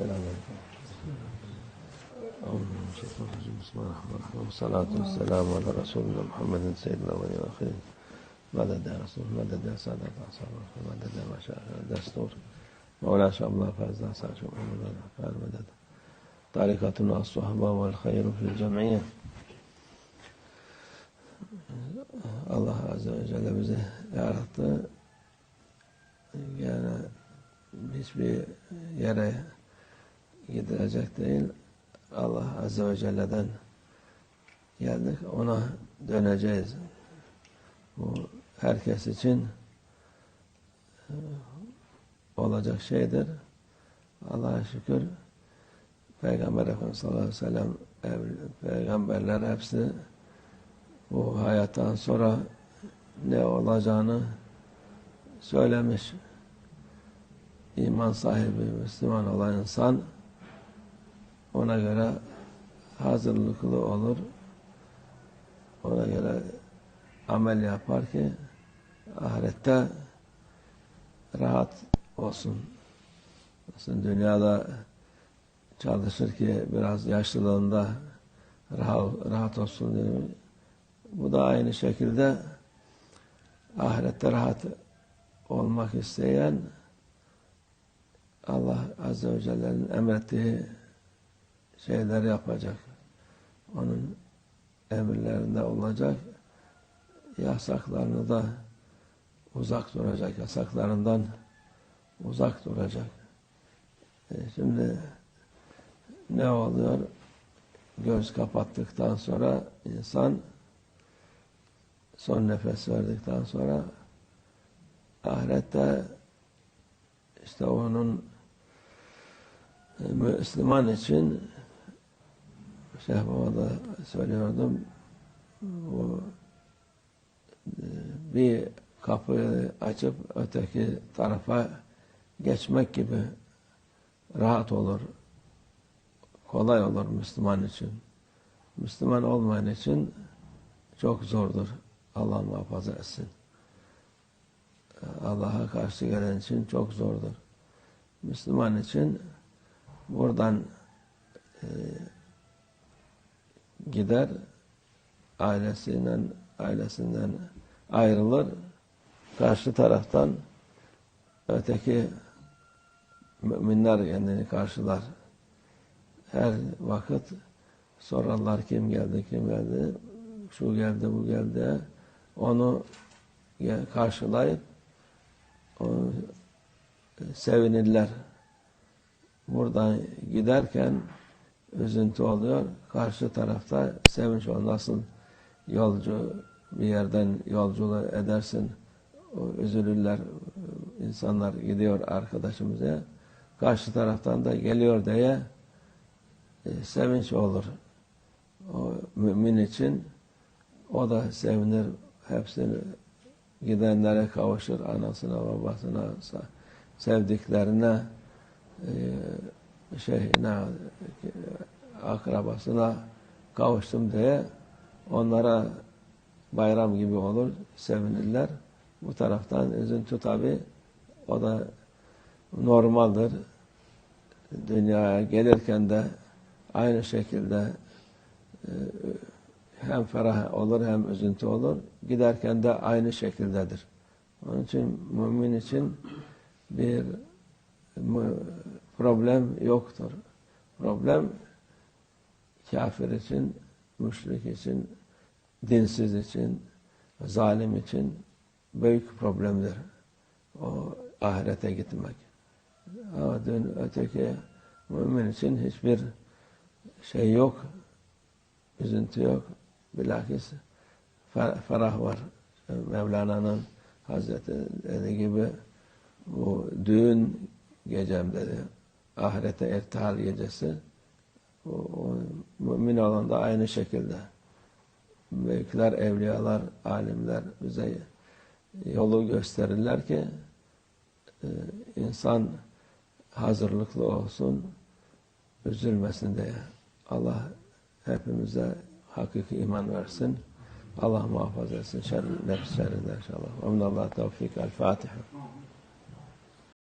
السلام عليكم الرجيم بسم الله الرحمن الرحيم والسلام على رسولنا محمد سيدنا مشايخ دستور شاء الله فاز سعد محمد فاز مدد طريقتنا الصحبة والخير في الجمعية Allah Azze ve Celle bizi yarattı. Yani hiçbir yere gidilecek değil. Allah Azze ve Celle'den geldik. Ona döneceğiz. Bu herkes için e, olacak şeydir. Allah'a şükür Peygamber Efendimiz sallallahu aleyhi ve sellem peygamberler hepsi bu hayattan sonra ne olacağını söylemiş. İman sahibi, Müslüman olan insan ona göre hazırlıklı olur. Ona göre amel yapar ki ahirette rahat olsun. Aslında dünyada çalışır ki biraz yaşlılığında rahat, rahat olsun diye. Bu da aynı şekilde ahirette rahat olmak isteyen Allah Azze ve Celle'nin emrettiği şeyleri yapacak. Onun emirlerinde olacak. Yasaklarını da uzak duracak. Yasaklarından uzak duracak. E şimdi ne oluyor? Göz kapattıktan sonra insan son nefes verdikten sonra ahirette işte onun Müslüman için Şeyh Baba da söylüyordum bu bir kapıyı açıp öteki tarafa geçmek gibi rahat olur kolay olur Müslüman için. Müslüman olmayan için çok zordur. Allah muhafaza etsin. Allah'a karşı gelen için çok zordur. Müslüman için buradan e, gider ailesinden ailesinden ayrılır. Karşı taraftan öteki müminler kendini karşılar. Her vakit sorarlar kim geldi kim geldi şu geldi bu geldi. Onu karşılayıp onu sevinirler. Buradan giderken üzüntü oluyor. Karşı tarafta sevinç oluyor. Nasıl yolcu bir yerden yolculuğu edersin üzülürler insanlar gidiyor arkadaşımıza karşı taraftan da geliyor diye e, sevinç olur. O mümin için o da sevinir. Hepsini gidenlere kavuşur. Anasına, babasına, sevdiklerine e, şeyhine, akrabasına kavuştum diye onlara bayram gibi olur, sevinirler. Bu taraftan üzüntü tabi o da normaldir. Dünyaya gelirken de aynı şekilde e, hem ferah olur hem üzüntü olur. Giderken de aynı şekildedir. Onun için mümin için bir problem yoktur. Problem kafir için, müşrik için, dinsiz için, zalim için büyük problemdir. O ahirete gitmek. Ama dün öteki mümin için hiçbir şey yok, üzüntü yok. Bilakis ferah var. Mevlana'nın Hazretleri gibi bu düğün gecem dedi. Ahirete ertihal gecesi. O, o mümin olan da aynı şekilde. Büyükler, evliyalar, alimler bize yolu gösterirler ki e, insan hazırlıklı olsun, üzülmesin diye. Allah hepimize hakiki iman versin. Allah muhafaza etsin şer, nefs şerrinden inşallah. Ve minallah tevfik. El Fatiha.